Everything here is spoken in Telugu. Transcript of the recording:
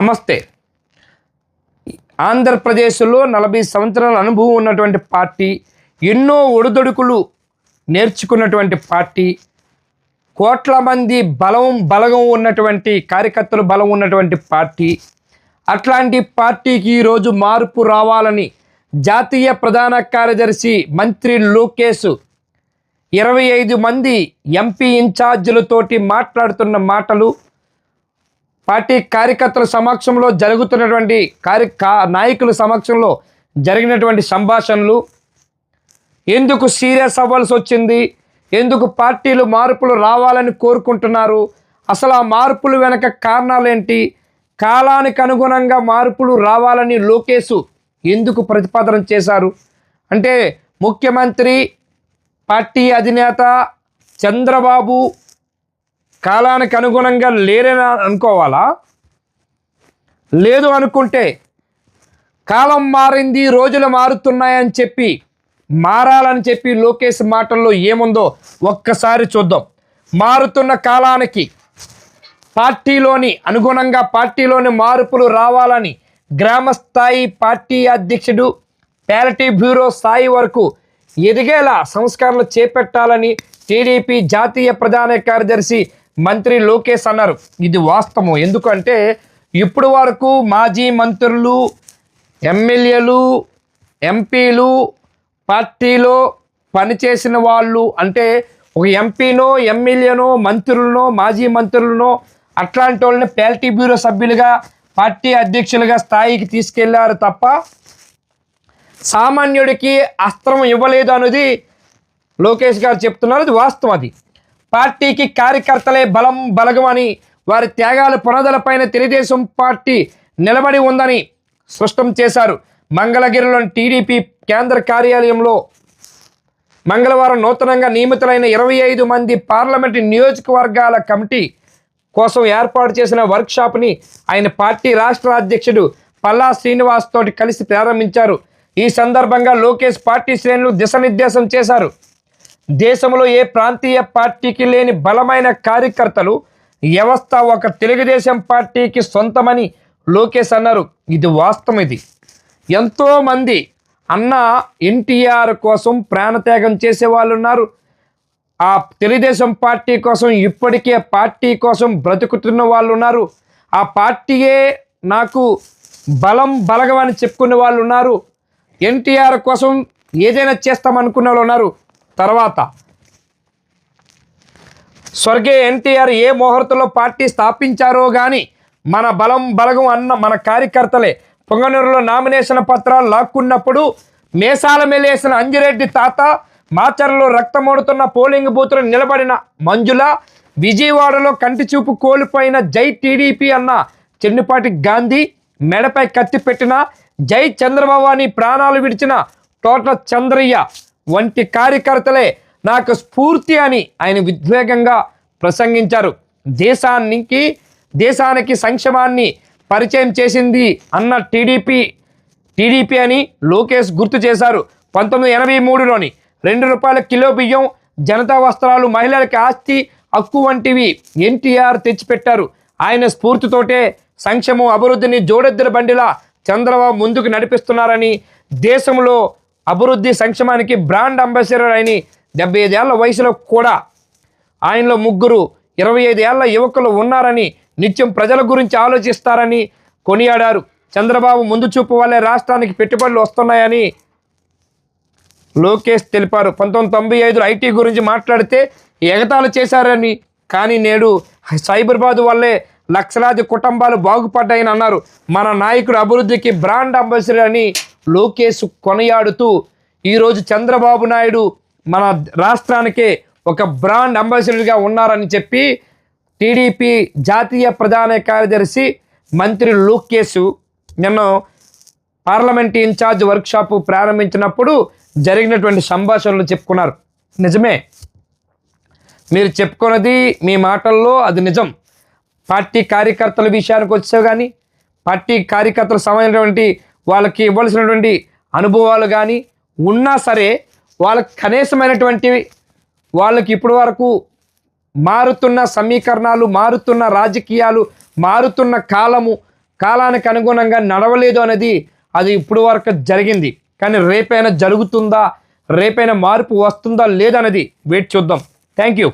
నమస్తే. ఆంధ్రప్రదేశ్లో నలభై సంవత్సరాల అనుభవం ఉన్నటువంటి పార్టీ ఎన్నో ఒడిదొడుకులు నేర్చుకున్నటువంటి పార్టీ కోట్ల మంది బలం బలగం ఉన్నటువంటి కార్యకర్తలు బలం ఉన్నటువంటి పార్టీ. అట్లాంటి పార్టీకి ఈరోజు మార్పు రావాలని జాతీయ ప్రధాన కార్యదర్శి మంత్రి లోకేష్ ఇరవై ఐదు మంది ఎంపీ ఇన్ఛార్జీలతోటి మాట్లాడుతున్న మాటలు పార్టీ కార్యకర్తల సమక్షంలో జరుగుతున్నటువంటి కార్య నాయకుల సమక్షంలో జరిగినటువంటి సంభాషణలు. ఎందుకు సీరియస్ అవ్వాల్సి వచ్చింది? ఎందుకు పార్టీలు మార్పులు రావాలని కోరుకుంటున్నారు? అసలు ఆ మార్పులు వెనక కారణాలేంటి కాలానికి అనుగుణంగా మార్పులు రావాలని లోకేష్ ఎందుకు ప్రతిపాదన చేశారు? అంటే ముఖ్యమంత్రి పార్టీ అధినేత చంద్రబాబు కాలానికి అనుగుణంగా లేరని అనుకోవాలా? లేదు అనుకుంటే కాలం మారింది రోజులు మారుతున్నాయని చెప్పి మారాలని చెప్పి లోకేష్ మాటల్లో ఏముందో ఒక్కసారి చూద్దాం. మారుతున్న కాలానికి పార్టీలోని అనుగుణంగా పార్టీలోని మార్పులు రావాలని గ్రామ స్థాయి పార్టీ అధ్యక్షుడు ప్యారిటీ బ్యూరో స్థాయి వరకు ఎదిగేలా సంస్కరణలు చేపట్టాలని టీడీపీ జాతీయ ప్రధాన కార్యదర్శి మంత్రి లోకేష్ అన్నారు. ఇది వాస్తవం. ఎందుకంటే ఇప్పుడు వరకు మాజీ మంత్రులు ఎమ్మెల్యేలు ఎంపీలు పార్టీలో పనిచేసిన వాళ్ళు అంటే ఒక ఎంపీనో ఎమ్మెల్యేనో మంత్రులనో మాజీ మంత్రులనో అట్లాంటి వాళ్ళని పార్టీ బ్యూరో సభ్యులుగా పార్టీ అధ్యక్షులుగా స్థాయికి తీసుకెళ్ళారు తప్ప సామాన్యుడికి అస్త్రం ఇవ్వలేదు అనేది లోకేష్ గారు చెప్తున్నారు. అది వాస్తవం అది. పార్టీకి కార్యకర్తలే బలం బలగమని వారి త్యాగాల పునాదులపైన తెలుగుదేశం పార్టీ నిలబడి ఉందని స్పష్టం చేశారు. మంగళగిరిలోని టీడీపీ కేంద్ర కార్యాలయంలో మంగళవారం నూతనంగా నియమితులైన ఇరవై ఐదు మంది పార్లమెంటు నియోజకవర్గాల కమిటీ కోసం ఏర్పాటు చేసిన వర్క్షాప్ని ఆయన పార్టీ రాష్ట్ర అధ్యక్షుడు పల్లా శ్రీనివాస్ తోటి కలిసి ప్రారంభించారు. ఈ సందర్భంగా లోకేష్ పార్టీ శ్రేణులు దిశనిర్దేశం చేశారు. దేశంలో ఏ ప్రాంతీయ పార్టీకి లేని బలమైన కార్యకర్తలు వ్యవస్థ ఒక తెలుగుదేశం పార్టీకి సొంతమని లోకేష్ అన్నారు. ఇది వాస్తవం ఇది. ఎంతోమంది అన్న ఎన్టీఆర్ కోసం ప్రాణత్యాగం చేసే వాళ్ళు ఉన్నారు. ఆ తెలుగుదేశం పార్టీ కోసం ఇప్పటికే పార్టీ కోసం బ్రతుకుతున్న వాళ్ళు ఉన్నారు. ఆ పార్టీయే నాకు బలం బలగమని చెప్పుకునే వాళ్ళు ఉన్నారు. ఎన్టీఆర్ కోసం ఏదైనా చేస్తామనుకున్న వాళ్ళు ఉన్నారు. తర్వాత స్వర్గీయ ఎన్టీఆర్ ఏ ముహూర్తంలో పార్టీ స్థాపించారో కానీ మన బలం బలగం అన్న మన కార్యకర్తలే పొంగనూరులో నామినేషన్ పత్రాలు లాక్కున్నప్పుడు మేసాల మేలేసిన అంజిరెడ్డి తాత మాచర్లో రక్తమోడుతున్న పోలింగ్ బూత్లో నిలబడిన మంజుల విజయవాడలో కంటి చూపు కోల్పోయిన జై టీడీపీ అన్న చెన్నిపాటి గాంధీ మెడపై కత్తి పెట్టిన జై చంద్రబాబు అని ప్రాణాలు విడిచిన తోట చంద్రయ్య వంటి కార్యకర్తలే నాకు స్ఫూర్తి అని ఆయన ఉద్వేగంగా ప్రసంగించారు. దేశానికి దేశానికి సంక్షేమాన్ని పరిచయం చేసింది అన్న టీడీపీ టీడీపీ అని లోకేష్ గుర్తు చేశారు. పంతొమ్మిది ఎనభై మూడులోని రెండు రూపాయల కిలో బియ్యం జనతా వస్త్రాలు మహిళలకి ఆస్తి హక్కు వంటివి ఎన్టీఆర్ తెచ్చిపెట్టారు. ఆయన స్ఫూర్తితోటే సంక్షేమం అభివృద్ధిని జోడెద్దుల బండిలా చంద్రబాబు ముందుకు నడిపిస్తున్నారని దేశంలో అభివృద్ధి సంక్షేమానికి బ్రాండ్ అంబాసిడర్ అయిన డెబ్బై ఐదేళ్ళ వయసులో కూడా ఆయనలో ముగ్గురు ఇరవై ఐదేళ్ళ యువకులు ఉన్నారని నిత్యం ప్రజల గురించి ఆలోచిస్తారని కొనియాడారు. చంద్రబాబు ముందు చూపు వల్లే రాష్ట్రానికి పెట్టుబడులు వస్తున్నాయని లోకేష్ తెలిపారు. పంతొమ్మిది తొంభై ఐదులో ఐటీ గురించి మాట్లాడితే ఎగతాళి చేశారని కానీ నేడు సైబరాబాద్ వల్లే లక్షలాది కుటుంబాలు బాగుపడ్డాయని అన్నారు. మన నాయకుడు అభివృద్ధికి బ్రాండ్ అంబాసిడర్ అని లోకేష్ కొనయాడుతూ ఈరోజు చంద్రబాబు నాయుడు మన రాష్ట్రానికే ఒక బ్రాండ్ అంబాసిడర్గా ఉన్నారని చెప్పి టీడీపీ జాతీయ ప్రధాన కార్యదర్శి మంత్రి లోకేష్ నిన్న పార్లమెంట్ ఇన్ఛార్జ్ వర్క్షాప్ ప్రారంభించినప్పుడు జరిగినటువంటి సంభాషణలు చెప్పుకున్నారు. నిజమే. మీరు చెప్పుకున్నది మీ మాటల్లో అది నిజం. పార్టీ కార్యకర్తల విషయానికి వచ్చే కానీ పార్టీ కార్యకర్తలు సమయమైనటువంటి వాళ్ళకి ఇవ్వాల్సినటువంటి అనుభవాలు కానీ ఉన్నా సరే వాళ్ళకి కనీసమైనటువంటి వాళ్ళకి ఇప్పటి వరకు మారుతున్న సమీకరణాలు మారుతున్న రాజకీయాలు మారుతున్న కాలము కాలానికి అనుగుణంగా నడవలేదు అనేది అది ఇప్పుడు వరకు జరిగింది. కానీ రేపైనా జరుగుతుందా? రేపైనా మార్పు వస్తుందా లేదన్నది వెయిట్ చూద్దాం. Thank you